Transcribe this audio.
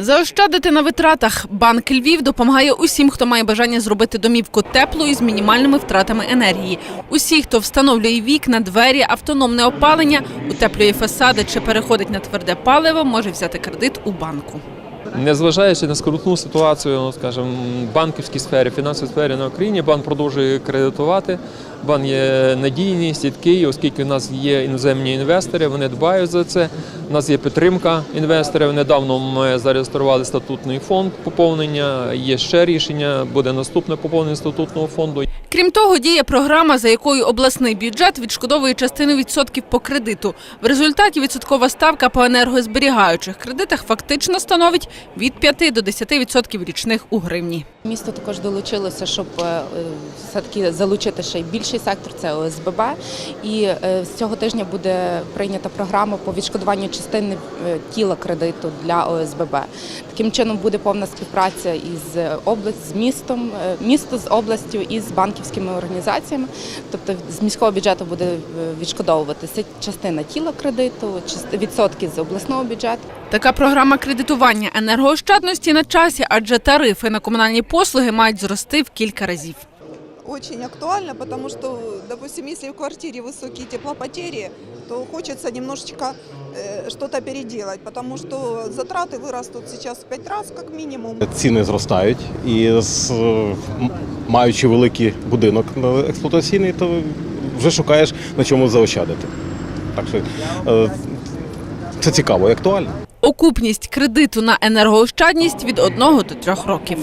Заощадити на витратах банк Львів допомагає усім, хто має бажання зробити домівку теплою з мінімальними втратами енергії. Усі, хто встановлює вікна, двері, автономне опалення, утеплює фасади чи переходить на тверде паливо, може взяти кредит у банку. Незважаючи на скрутну ситуацію, ну, скажімо, банківській сфері, фінансовій сфері на Україні, банк продовжує кредитувати. Банк є надійний, стійкий, оскільки в нас є іноземні інвестори, вони дбають за це. У нас є підтримка інвесторів. Недавно ми зареєстрували статутний фонд поповнення. Є ще рішення, буде наступне поповнення статутного фонду. Крім того, діє програма, за якою обласний бюджет відшкодовує частину відсотків по кредиту. В результаті відсоткова ставка по енергозберігаючих кредитах фактично становить від 5 до 10 відсотків річних у гривні. Місто також долучилося, щоб е, все-таки залучити ще й більший сектор це ОСББ. І е, з цього тижня буде прийнята програма по відшкодуванню частини е, тіла кредиту для ОСББ. Таким чином буде повна співпраця із область з містом, е, місто з областю і з банківськими організаціями. Тобто з міського бюджету буде е, відшкодовуватися частина тіла кредиту, відсотки з обласного бюджету. Така програма кредитування енергоощадності на часі, адже тарифи на комунальні послуги мають зрости в кілька разів очень актуально, потому что, допустим, если в квартире высокие теплопотери, то хочется немножечко э, что-то переделать, потому что затраты вырастут сейчас в пять раз как минимум. Ціни зростають, і з, е, м- маючи великий будинок е, експлуатаційний, то вже шукаєш на чому заощадити. Так що е, це цікаво і актуально. Окупність кредиту на енергоощадність від 1 до 3 років.